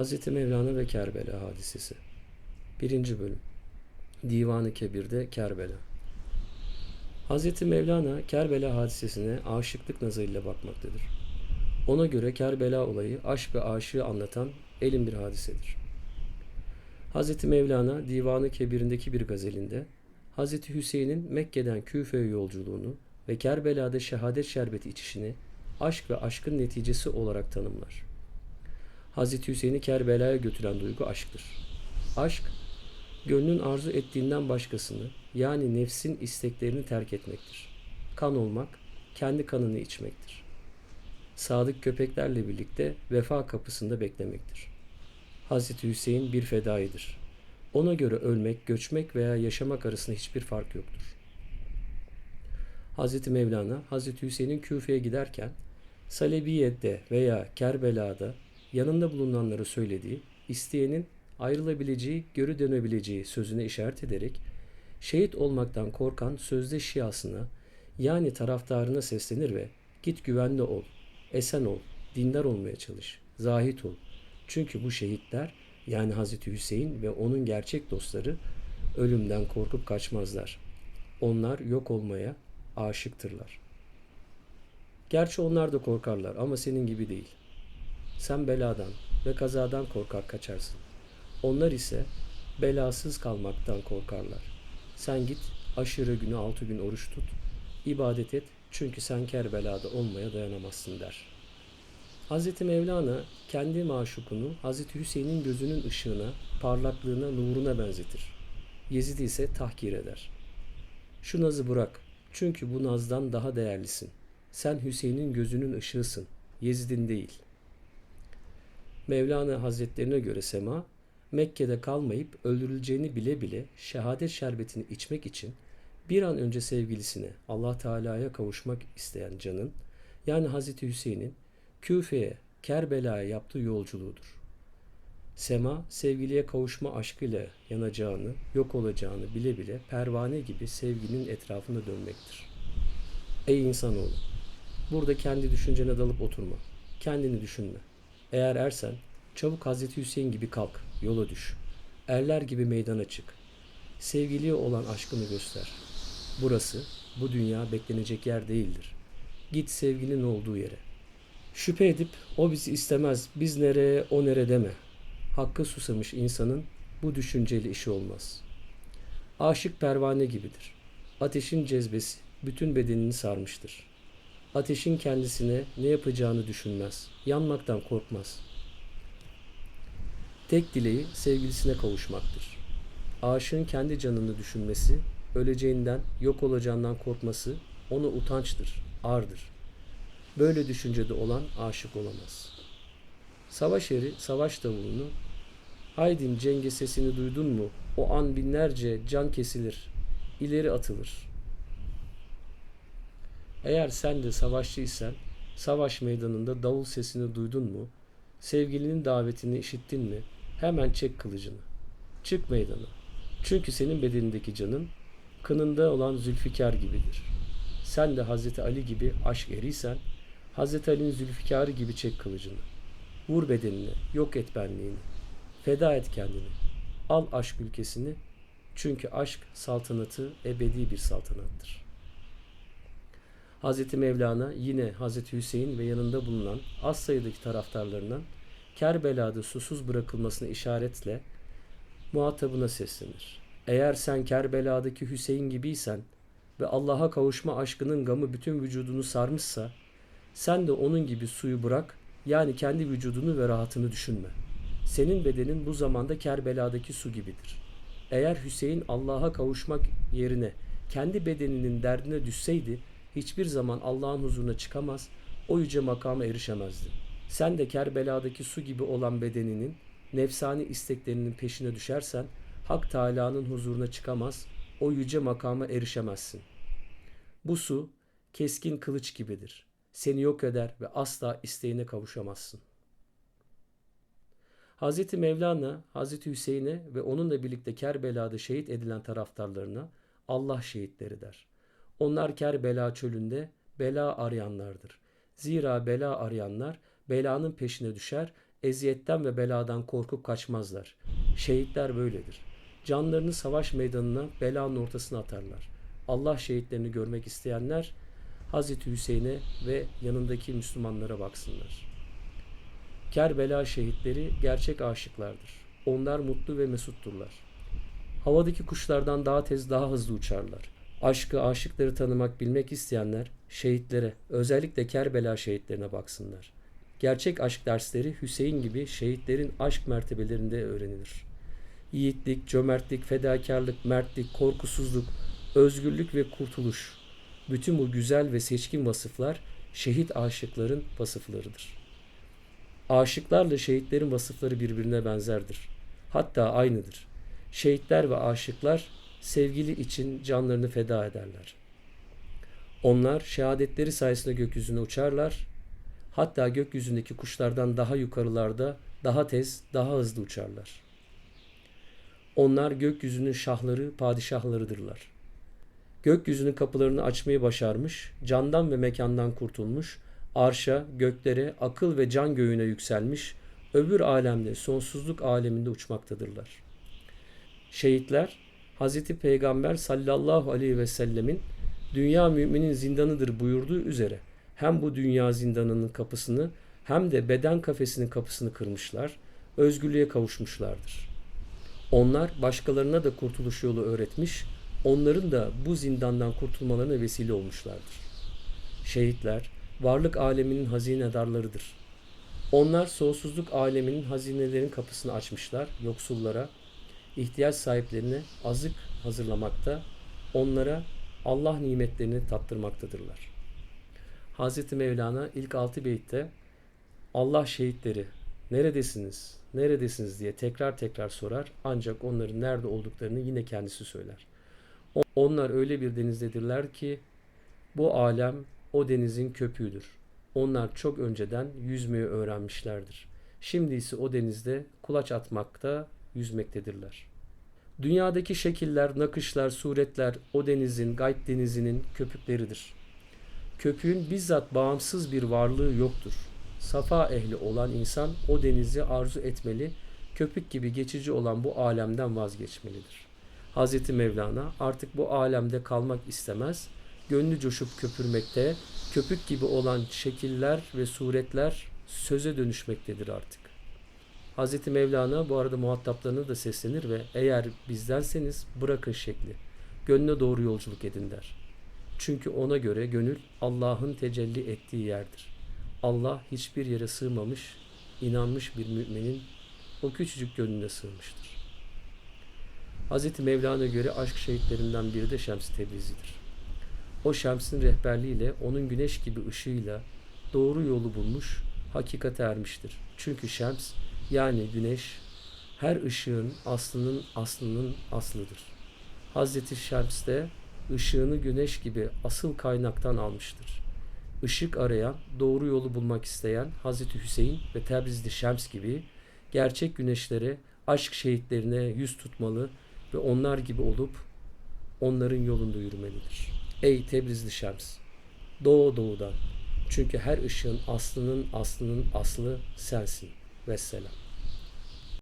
Hz. Mevlana ve Kerbela hadisesi 1. bölüm Divanı Kebir'de Kerbela Hz. Mevlana Kerbela hadisesine aşıklık nazarıyla bakmaktadır. Ona göre Kerbela olayı aşk ve aşığı anlatan elin bir hadisedir. Hz. Mevlana Divanı Kebir'indeki bir gazelinde Hz. Hüseyin'in Mekke'den Küfe'ye yolculuğunu ve Kerbela'da şehadet şerbeti içişini aşk ve aşkın neticesi olarak tanımlar. Hz. Hüseyin'i Kerbela'ya götüren duygu aşktır. Aşk, gönlün arzu ettiğinden başkasını yani nefsin isteklerini terk etmektir. Kan olmak, kendi kanını içmektir. Sadık köpeklerle birlikte vefa kapısında beklemektir. Hz. Hüseyin bir fedaidir. Ona göre ölmek, göçmek veya yaşamak arasında hiçbir fark yoktur. Hz. Mevlana, Hz. Hüseyin'in Küfe'ye giderken Salebiye'de veya Kerbela'da yanında bulunanlara söylediği, isteyenin ayrılabileceği, geri dönebileceği sözüne işaret ederek şehit olmaktan korkan sözde şiasına yani taraftarına seslenir ve git güvenli ol, esen ol, dindar olmaya çalış, zahit ol. Çünkü bu şehitler yani Hazreti Hüseyin ve onun gerçek dostları ölümden korkup kaçmazlar. Onlar yok olmaya aşıktırlar. Gerçi onlar da korkarlar ama senin gibi değil. Sen beladan ve kazadan korkar kaçarsın. Onlar ise belasız kalmaktan korkarlar. Sen git aşırı günü altı gün oruç tut, ibadet et çünkü sen Kerbela'da olmaya dayanamazsın der. Hz. Mevlana kendi maşukunu Hz. Hüseyin'in gözünün ışığına, parlaklığına, nuruna benzetir. Yezid'i ise tahkir eder. Şu nazı bırak çünkü bu nazdan daha değerlisin. Sen Hüseyin'in gözünün ışığısın, Yezid'in değil.'' Mevlana Hazretlerine göre Sema, Mekke'de kalmayıp öldürüleceğini bile bile şehadet şerbetini içmek için bir an önce sevgilisine Allah Teala'ya kavuşmak isteyen canın yani Hazreti Hüseyin'in Küfe'ye, Kerbela'ya yaptığı yolculuğudur. Sema sevgiliye kavuşma aşkıyla yanacağını, yok olacağını bile bile pervane gibi sevginin etrafında dönmektir. Ey insanoğlu! Burada kendi düşüncene dalıp oturma. Kendini düşünme. Eğer ersen çabuk Hazreti Hüseyin gibi kalk, yola düş. Erler gibi meydana çık. Sevgiliye olan aşkını göster. Burası, bu dünya beklenecek yer değildir. Git sevgilinin olduğu yere. Şüphe edip o bizi istemez, biz nereye, o nere deme. Hakkı susamış insanın bu düşünceli işi olmaz. Aşık pervane gibidir. Ateşin cezbesi bütün bedenini sarmıştır. Ateşin kendisine ne yapacağını düşünmez. Yanmaktan korkmaz. Tek dileği sevgilisine kavuşmaktır. Aşığın kendi canını düşünmesi, öleceğinden, yok olacağından korkması ona utançtır, ardır. Böyle düşüncede olan aşık olamaz. Savaş eri savaş davulunu Haydin cenge sesini duydun mu? O an binlerce can kesilir, ileri atılır.'' Eğer sen de savaşçıysan savaş meydanında davul sesini duydun mu? Sevgilinin davetini işittin mi? Hemen çek kılıcını. Çık meydana. Çünkü senin bedenindeki canın kınında olan Zülfikar gibidir. Sen de Hazreti Ali gibi aşk eriysen Hazreti Ali'nin Zülfikarı gibi çek kılıcını. Vur bedenini, yok et benliğini. Feda et kendini. Al aşk ülkesini. Çünkü aşk saltanatı ebedi bir saltanattır.'' Hz. Mevlana yine Hz. Hüseyin ve yanında bulunan az sayıdaki taraftarlarından Kerbela'da susuz bırakılmasını işaretle muhatabına seslenir. Eğer sen Kerbela'daki Hüseyin gibiysen ve Allah'a kavuşma aşkının gamı bütün vücudunu sarmışsa sen de onun gibi suyu bırak yani kendi vücudunu ve rahatını düşünme. Senin bedenin bu zamanda Kerbela'daki su gibidir. Eğer Hüseyin Allah'a kavuşmak yerine kendi bedeninin derdine düşseydi hiçbir zaman Allah'ın huzuruna çıkamaz, o yüce makama erişemezdi. Sen de Kerbela'daki su gibi olan bedeninin, nefsani isteklerinin peşine düşersen, Hak Teala'nın huzuruna çıkamaz, o yüce makama erişemezsin. Bu su, keskin kılıç gibidir. Seni yok eder ve asla isteğine kavuşamazsın. Hz. Mevlana, Hz. Hüseyin'e ve onunla birlikte Kerbela'da şehit edilen taraftarlarına Allah şehitleri der. Onlar Kerbela çölünde bela arayanlardır. Zira bela arayanlar belanın peşine düşer, eziyetten ve beladan korkup kaçmazlar. Şehitler böyledir. Canlarını savaş meydanına belanın ortasına atarlar. Allah şehitlerini görmek isteyenler Hazreti Hüseyin'e ve yanındaki Müslümanlara baksınlar. Kerbela şehitleri gerçek aşıklardır. Onlar mutlu ve mesutturlar. Havadaki kuşlardan daha tez daha hızlı uçarlar. Aşkı, aşıkları tanımak, bilmek isteyenler şehitlere, özellikle Kerbela şehitlerine baksınlar. Gerçek aşk dersleri Hüseyin gibi şehitlerin aşk mertebelerinde öğrenilir. Yiğitlik, cömertlik, fedakarlık, mertlik, korkusuzluk, özgürlük ve kurtuluş. Bütün bu güzel ve seçkin vasıflar şehit aşıkların vasıflarıdır. Aşıklarla şehitlerin vasıfları birbirine benzerdir. Hatta aynıdır. Şehitler ve aşıklar sevgili için canlarını feda ederler. Onlar şehadetleri sayesinde gökyüzüne uçarlar. Hatta gökyüzündeki kuşlardan daha yukarılarda daha tez, daha hızlı uçarlar. Onlar gökyüzünün şahları, padişahlarıdırlar. Gökyüzünün kapılarını açmayı başarmış, candan ve mekandan kurtulmuş, arşa, göklere, akıl ve can göğüne yükselmiş, öbür alemde, sonsuzluk aleminde uçmaktadırlar. Şehitler, Hz. Peygamber sallallahu aleyhi ve sellemin dünya müminin zindanıdır buyurduğu üzere hem bu dünya zindanının kapısını hem de beden kafesinin kapısını kırmışlar, özgürlüğe kavuşmuşlardır. Onlar başkalarına da kurtuluş yolu öğretmiş, onların da bu zindandan kurtulmalarına vesile olmuşlardır. Şehitler, varlık aleminin hazinedarlarıdır. Onlar sonsuzluk aleminin hazinelerin kapısını açmışlar yoksullara, ihtiyaç sahiplerine azık hazırlamakta, onlara Allah nimetlerini tattırmaktadırlar. Hz. Mevlana ilk altı beytte Allah şehitleri neredesiniz, neredesiniz diye tekrar tekrar sorar ancak onların nerede olduklarını yine kendisi söyler. Onlar öyle bir denizdedirler ki bu alem o denizin köpüğüdür. Onlar çok önceden yüzmeyi öğrenmişlerdir. Şimdi ise o denizde kulaç atmakta, yüzmektedirler. Dünyadaki şekiller, nakışlar, suretler o denizin, gayb denizinin köpükleridir. Köpüğün bizzat bağımsız bir varlığı yoktur. Safa ehli olan insan o denizi arzu etmeli, köpük gibi geçici olan bu alemden vazgeçmelidir. Hz. Mevlana artık bu alemde kalmak istemez, gönlü coşup köpürmekte, köpük gibi olan şekiller ve suretler söze dönüşmektedir artık. Hz. Mevlana bu arada muhataplarına da seslenir ve eğer bizdenseniz bırakın şekli, gönlüne doğru yolculuk edin der. Çünkü ona göre gönül Allah'ın tecelli ettiği yerdir. Allah hiçbir yere sığmamış, inanmış bir müminin o küçücük gönlüne sığmıştır. Hz. Mevlana göre aşk şehitlerinden biri de Şems Tebrizi'dir. O Şems'in rehberliğiyle onun güneş gibi ışığıyla doğru yolu bulmuş, hakikate ermiştir. Çünkü Şems yani güneş her ışığın aslının aslının aslıdır. Hazreti Şems de ışığını güneş gibi asıl kaynaktan almıştır. Işık arayan, doğru yolu bulmak isteyen Hazreti Hüseyin ve Tebrizli Şems gibi gerçek güneşlere, aşk şehitlerine yüz tutmalı ve onlar gibi olup onların yolunda yürümelidir. Ey Tebrizli Şems! Doğu doğudan. Çünkü her ışığın aslının aslının aslı sensin. Vesselam.